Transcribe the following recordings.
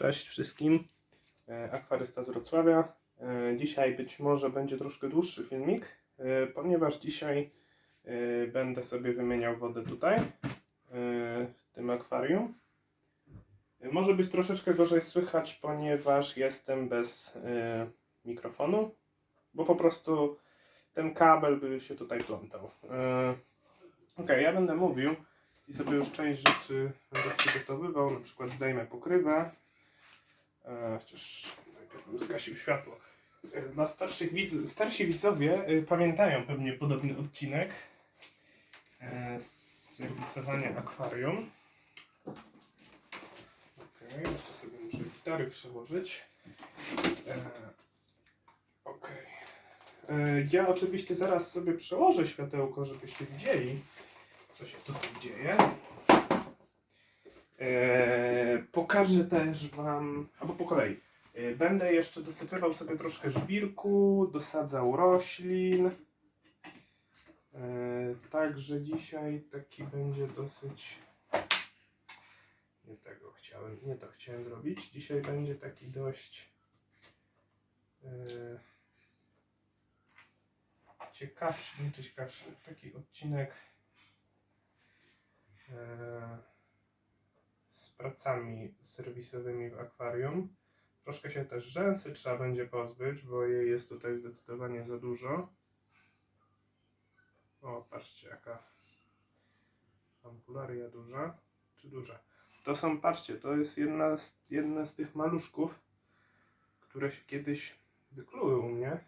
Cześć wszystkim. E, Akwarysta z Wrocławia. E, Dzisiaj być może będzie troszkę dłuższy filmik, e, ponieważ dzisiaj będę sobie wymieniał wodę tutaj, w tym akwarium. Może być troszeczkę gorzej słychać, ponieważ jestem bez mikrofonu, bo po prostu ten kabel by się tutaj plątał. Ok, ja będę mówił i sobie już część rzeczy przygotowywał, na przykład zdejmę pokrywę, chociaż najpierw zgasił światło. E, Dla starszych widz, starsi widzowie e, pamiętają pewnie podobny odcinek e, z serwisowania akwarium. Ok, jeszcze sobie muszę gitary przełożyć. E, ok. E, Ja oczywiście zaraz sobie przełożę światełko, żebyście widzieli, co się tutaj dzieje. Eee, pokażę też Wam, albo po kolei. Eee, będę jeszcze dosypywał sobie troszkę żwirku, dosadzał roślin. Eee, także dzisiaj taki będzie dosyć. Nie tego chciałem, nie to chciałem zrobić. Dzisiaj będzie taki dość. Ciekawszy, nie ciekawszy, taki odcinek e, z pracami serwisowymi w akwarium. Troszkę się też rzęsy trzeba będzie pozbyć, bo jej jest tutaj zdecydowanie za dużo. O, patrzcie jaka ampularia duża, czy duża. To są, patrzcie, to jest jedna z, jedna z tych maluszków, które się kiedyś wykluły u mnie.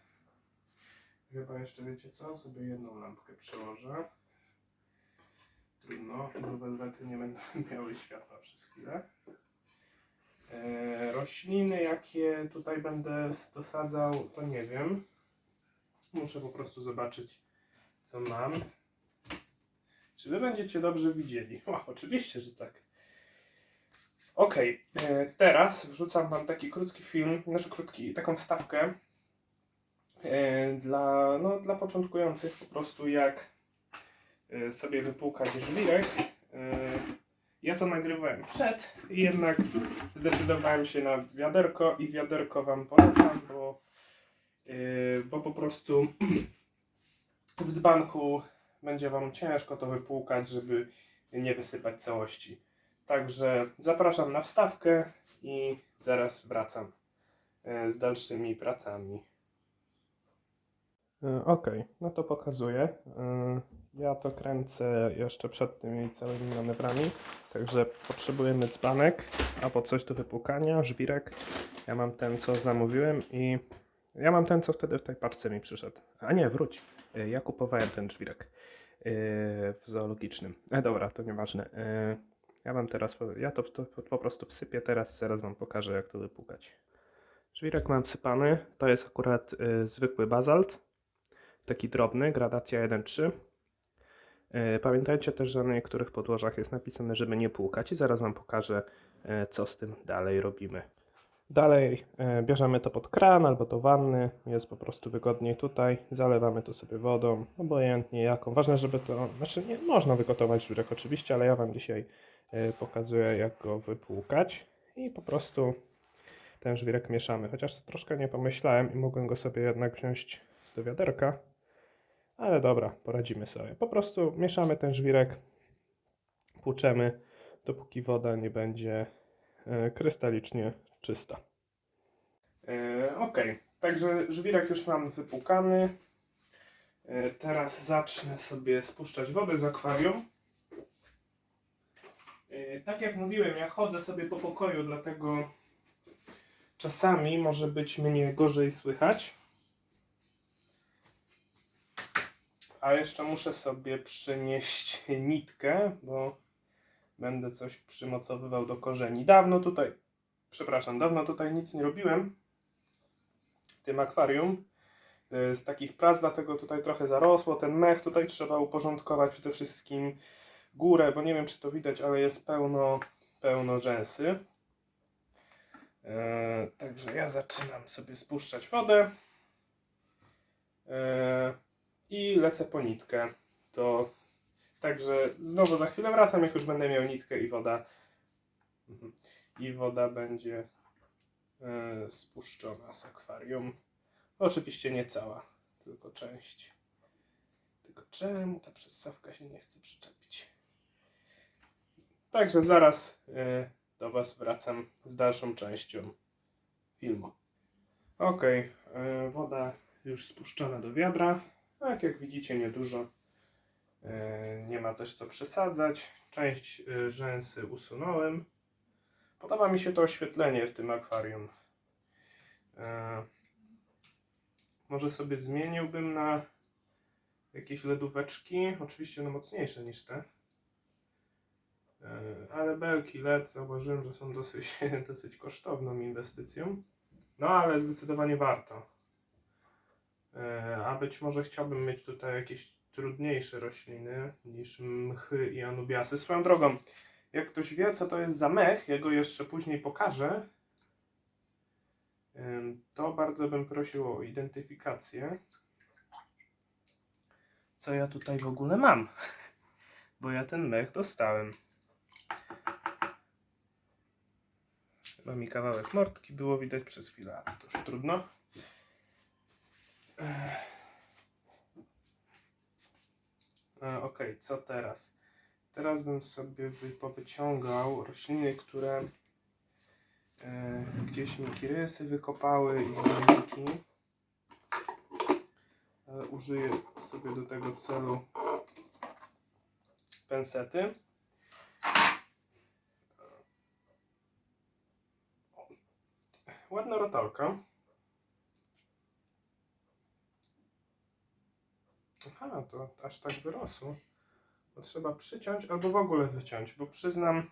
Chyba jeszcze wiecie co? Sobie jedną lampkę przełożę. Trudno, bo welwety nie będą miały światła przez chwilę. E, rośliny, jakie tutaj będę dosadzał, to nie wiem. Muszę po prostu zobaczyć, co mam. Czy wy będziecie dobrze widzieli? O, oczywiście, że tak. Ok, e, teraz wrzucam wam taki krótki film, znaczy krótki, taką wstawkę e, dla, no, dla początkujących po prostu jak sobie wypłukać żwirek. E, Ja to nagrywałem przed jednak zdecydowałem się na wiaderko i wiaderko Wam polecam, bo, e, bo po prostu w dzbanku będzie Wam ciężko to wypłukać, żeby nie wysypać całości. Także zapraszam na wstawkę i zaraz wracam z dalszymi pracami. Ok, no to pokazuję. E, Ja to kręcę jeszcze przed tymi całymi manewrami, także potrzebujemy dzbanek albo coś do wypłukania, żwirek. Ja mam ten, co zamówiłem i ja mam ten, co wtedy w tej paczce mi przyszedł. A nie, wróć. E, Ja kupowałem ten żwirek e, w zoologicznym. E, dobra, to nieważne. E, Ja mam teraz, ja to, to po prostu wsypię teraz i zaraz wam pokażę, jak to wypłukać. Żwirek mam wsypany, to jest akurat e, zwykły bazalt taki drobny, gradacja 1-3. E, Pamiętajcie też, że na niektórych podłożach jest napisane, żeby nie płukać i zaraz Wam pokażę, e, co z tym dalej robimy. Dalej e, bierzemy to pod kran albo do wanny, jest po prostu wygodniej tutaj, zalewamy to sobie wodą, obojętnie jaką. Ważne, żeby to, znaczy nie można wygotować żurek oczywiście, ale ja Wam dzisiaj pokazuję, jak go wypłukać i po prostu ten żwirek mieszamy. Chociaż troszkę nie pomyślałem i mogłem go sobie jednak wziąć do wiaderka, ale dobra, poradzimy sobie. Po prostu mieszamy ten żwirek, płuczemy, dopóki woda nie będzie e, krystalicznie czysta. E, ok, także żwirek już mam wypłukany. E, teraz zacznę sobie spuszczać wodę z akwarium. Tak jak mówiłem, ja chodzę sobie po pokoju, dlatego czasami może być mnie gorzej słychać. A jeszcze muszę sobie przynieść nitkę, bo będę coś przymocowywał do korzeni. Dawno tutaj, przepraszam, dawno tutaj nic nie robiłem w tym akwarium e, z takich prac, dlatego tutaj trochę zarosło. Ten mech tutaj trzeba uporządkować przede wszystkim górę, bo nie wiem czy to widać, ale jest pełno, pełno rzęsy. E, także ja zaczynam sobie spuszczać wodę. E, i lecę po nitkę. To także znowu za chwilę wracam, jak już będę miał nitkę i woda. Mhm. I woda będzie e, spuszczona z akwarium. Oczywiście nie cała, tylko część. Tylko czemu ta przystawka się nie chce przyczepić? Także zaraz e, do Was wracam z dalszą częścią filmu. Ok, woda już spuszczona do wiadra. Tak jak widzicie, niedużo. E, Nie ma też co przesadzać. Część e, rzęsy usunąłem. Podoba mi się to oświetlenie w tym akwarium. E, Może sobie zmieniłbym na jakieś lodóweczki. Oczywiście no mocniejsze niż te. Ale belki LED zauważyłem, że są dosyć, dosyć kosztowną inwestycją. No ale zdecydowanie warto. E, A być może chciałbym mieć tutaj jakieś trudniejsze rośliny niż mchy i anubiasy. Swoją drogą, jak ktoś wie, co to jest za mech, ja go jeszcze później pokażę, to bardzo bym prosił o identyfikację. Co ja tutaj w ogóle mam? Bo ja ten mech dostałem. Chyba mi kawałek mordki było widać przez chwilę, to już trudno. E, Ok, co teraz? Teraz bym sobie wy- powyciągał rośliny, które e, gdzieś mi kirysy wykopały i złomniki. Ale użyję sobie do tego celu pensety. Ładna rotalka. To aż tak wyrosło. To trzeba przyciąć albo w ogóle wyciąć, bo przyznam,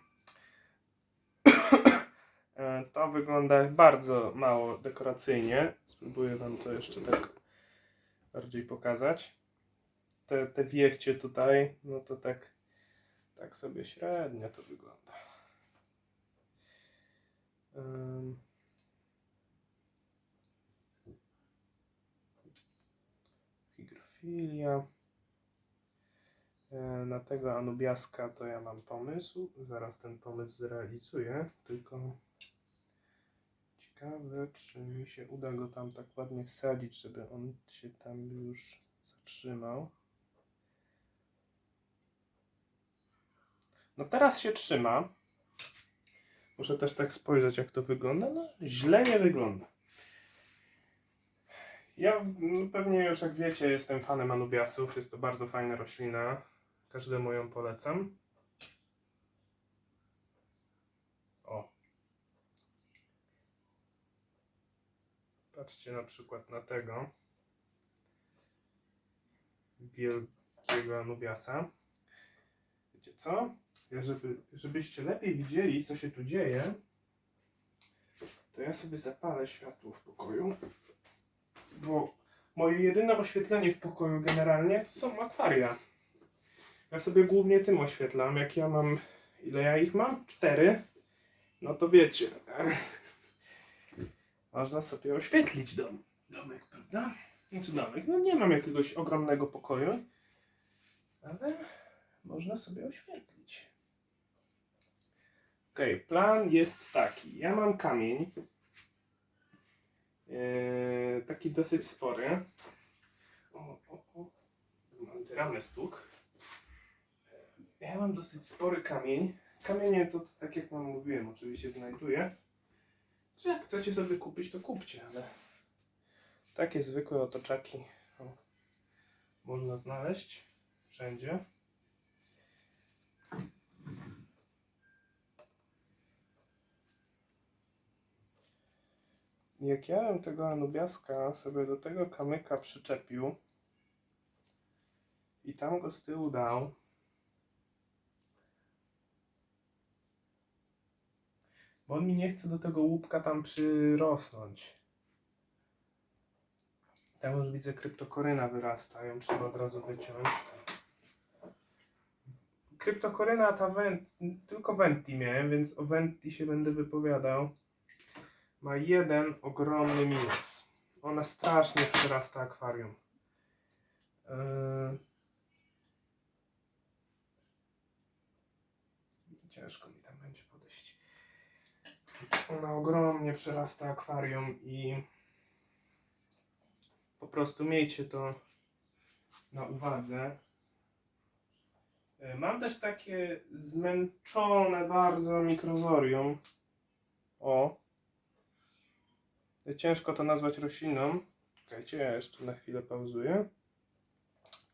e, to wygląda bardzo mało dekoracyjnie. Spróbuję Wam to jeszcze tak bardziej pokazać. Te, te wiechcie tutaj, no to tak, tak sobie średnio to wygląda. Ym. Higrofilia. E, Na tego anubiaska to ja mam pomysł. Zaraz ten pomysł zrealizuję. Tylko ciekawe, czy mi się uda go tam tak ładnie wsadzić, żeby on się tam już zatrzymał. No teraz się trzyma. Muszę też tak spojrzeć, jak to wygląda. No, źle nie wygląda. Ja no, pewnie już jak wiecie, jestem fanem anubiasów. Jest to bardzo fajna roślina. Każdemu ją polecam. O. Patrzcie na przykład na tego wielkiego anubiasa. Wiecie co? Ja żeby, żebyście lepiej widzieli, co się tu dzieje, to ja sobie zapalę światło w pokoju bo moje jedyne oświetlenie w pokoju generalnie to są akwaria. Ja sobie głównie tym oświetlam. Jak ja mam. Ile ja ich mam? Cztery. No to wiecie. Można sobie oświetlić dom. Domek, prawda? Znaczy domek. No nie mam jakiegoś ogromnego pokoju. Ale można sobie oświetlić. Okej, plan jest taki. Ja mam kamień. Eee, taki dosyć spory. O, o, o. Mam ramy stuk. Ja mam dosyć spory kamień. Kamienie to, to tak jak wam mówiłem, oczywiście znajduję. Że jak chcecie sobie kupić, to kupcie, ale takie zwykłe otoczaki o, można znaleźć wszędzie. Jak ja bym tego anubiaska sobie do tego kamyka przyczepił i tam go z tyłu dał, bo on mi nie chce do tego łupka tam przyrosnąć. Tam już widzę kryptokoryna wyrasta, ją trzeba od razu wyciąć. Kryptokoryna ta went, tylko Venti miałem, więc o Venti się będę wypowiadał ma jeden ogromny minus. Ona strasznie przyrasta akwarium. Yy... Ciężko mi. Ona ogromnie przerasta akwarium i po prostu miejcie to na uwadze. E, Mam też takie zmęczone bardzo mikrozorium. O. Ciężko to nazwać rośliną. Czekajcie, ja jeszcze na chwilę pauzuję.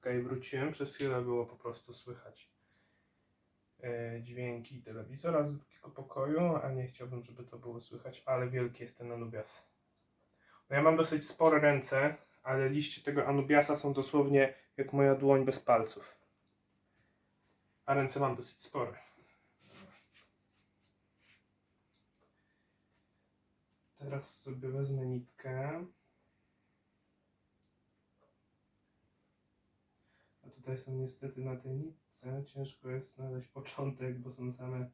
Okej, wróciłem. Przez chwilę było po prostu słychać e, dźwięki telewizora z drugiego pokoju, a nie chciałbym, żeby to było słychać, ale wielki jest ten Anubias. No ja mam dosyć spore ręce, ale liście tego Anubiasa są dosłownie jak moja dłoń bez palców. A ręce mam dosyć spore. Teraz sobie wezmę nitkę. Tutaj są niestety na tej nitce. Ciężko jest znaleźć początek, bo są same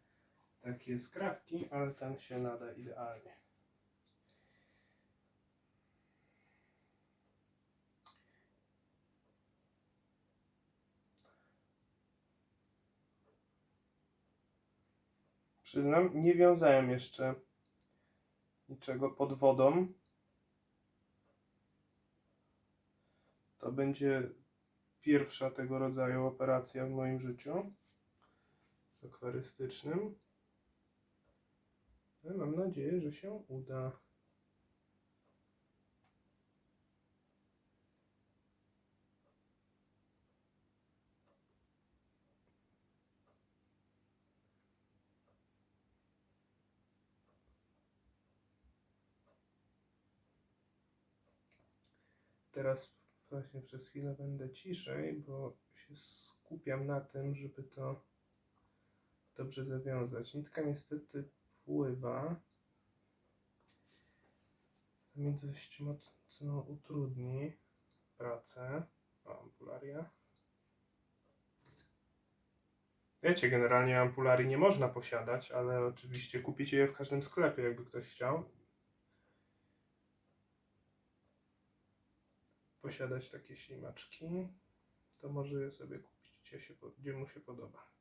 takie skrawki, ale ten się nada idealnie. Przyznam, nie wiązałem jeszcze niczego pod wodą. To będzie pierwsza tego rodzaju operacja w moim życiu akwarystycznym. Ale mam nadzieję, że się uda. Teraz właśnie przez chwilę będę ciszej, bo się skupiam na tym, żeby to dobrze zawiązać. Nitka niestety pływa. To mi dość mocno utrudni pracę. O, ampularia. Wiecie, generalnie ampularii nie można posiadać, ale oczywiście kupicie je w każdym sklepie, jakby ktoś chciał. Posiadać takie ślimaczki, to może je sobie kupić, gdzie, mu się podoba.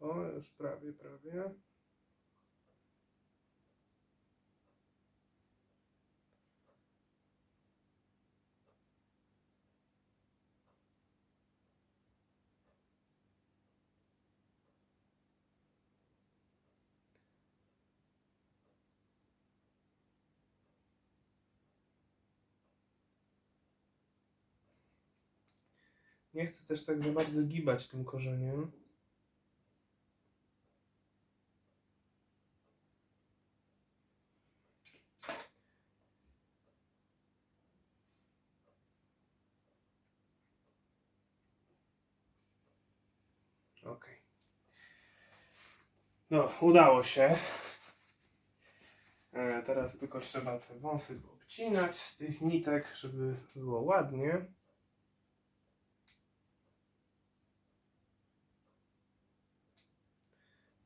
O, już prawie, prawie. Nie chcę też tak za bardzo gibać tym korzeniem. Okej. No, udało się. E, teraz tylko trzeba te wąsy obcinać z tych nitek, żeby było ładnie.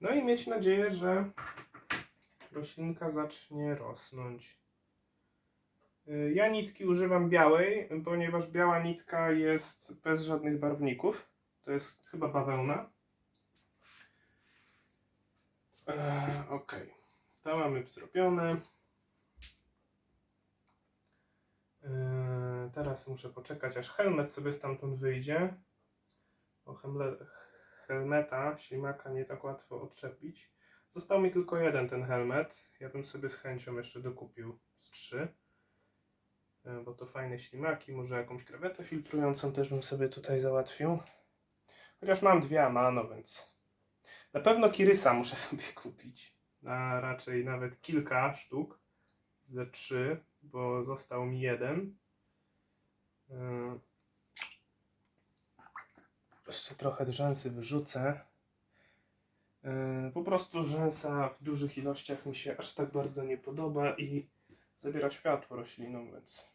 No i mieć nadzieję, że roślinka zacznie rosnąć. Y, Ja nitki używam białej, ponieważ biała nitka jest bez żadnych barwników. To jest chyba bawełna. Eee, ok, to mamy zrobione. Eee, teraz muszę poczekać, aż helmet sobie stamtąd wyjdzie. Bo helmeta, ślimaka nie tak łatwo odczepić. Został mi tylko jeden ten helmet. Ja bym sobie z chęcią jeszcze dokupił z trzy. E, Bo to fajne ślimaki. Może jakąś krewetę filtrującą też bym sobie tutaj załatwił. Chociaż mam dwie Amano, więc na pewno Kirysa muszę sobie kupić. A raczej nawet kilka sztuk ze trzy, bo został mi jeden. Jeszcze trochę drzęsy wyrzucę. Yy, Po prostu rzęsa w dużych ilościach mi się aż tak bardzo nie podoba i zabiera światło roślinom, więc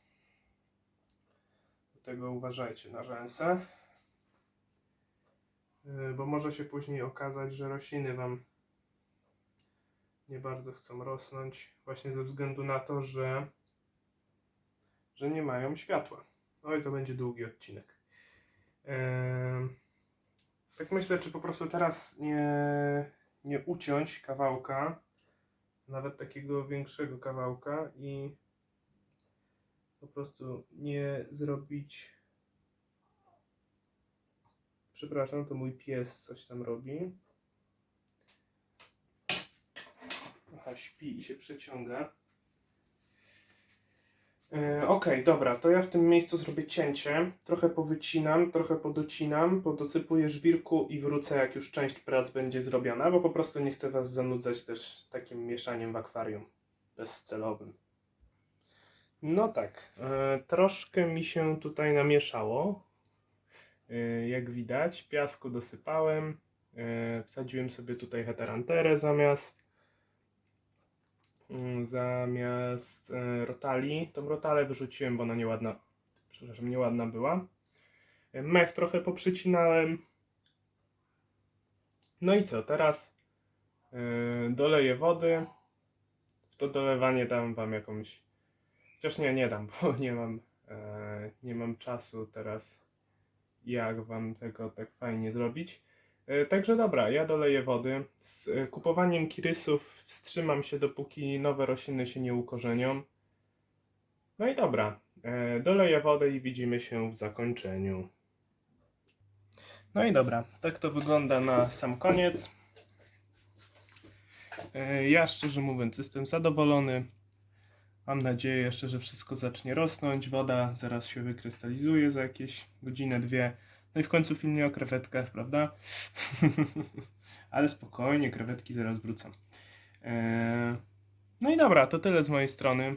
do tego uważajcie na rzęsę. Yy, Bo może się później okazać, że rośliny Wam nie bardzo chcą rosnąć, właśnie ze względu na to, że że nie mają światła. Oj, to będzie długi odcinek. Em, tak myślę, czy po prostu teraz nie, nie uciąć kawałka, nawet takiego większego kawałka i po prostu nie zrobić. Przepraszam, to mój pies coś tam robi. Aha, śpi i się przeciąga. E, Okej, dobra, to ja w tym miejscu zrobię cięcie. Trochę powycinam, trochę podocinam, podosypuję żwirku i wrócę, jak już część prac będzie zrobiona, bo po prostu nie chcę Was zanudzać też takim mieszaniem w akwarium bezcelowym. No tak, e, troszkę mi się tutaj namieszało. E, jak widać, piasku dosypałem. Wsadziłem sobie tutaj heteranterę zamiast zamiast e, rotali. Tą rotalę wyrzuciłem, bo ona nieładna, przepraszam, nieładna była. E, Mech trochę poprzycinałem. No i co, teraz e, doleję wody. W to dolewanie dam wam jakąś. Chociaż nie, nie dam, bo nie mam, nie mam czasu teraz, jak wam tego tak fajnie zrobić. E, Także dobra, ja doleję wody. Z e, kupowaniem kirysów wstrzymam się, dopóki nowe rośliny się nie ukorzenią. No i dobra, e, doleję wodę i widzimy się w zakończeniu. No i dobra, tak to wygląda na sam koniec. Ja szczerze mówiąc jestem zadowolony. Mam nadzieję jeszcze, że wszystko zacznie rosnąć. Woda zaraz się wykrystalizuje za jakieś godzinę, dwie. No i w końcu film nie o krewetkach, prawda? Ale spokojnie, krewetki zaraz wrócą. Eee, No i dobra, to tyle z mojej strony.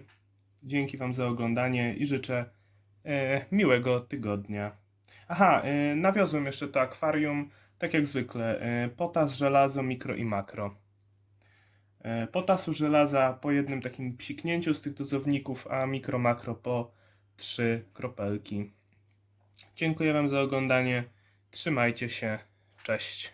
Dzięki Wam za oglądanie i życzę e, miłego tygodnia. Aha, e, nawiozłem jeszcze to akwarium, tak jak zwykle. E, potas, żelazo, mikro i makro. E, potasu, żelaza po jednym takim psiknięciu z tych dozowników, a mikro, makro po trzy kropelki. Dziękuję Wam za oglądanie. Trzymajcie się. Cześć.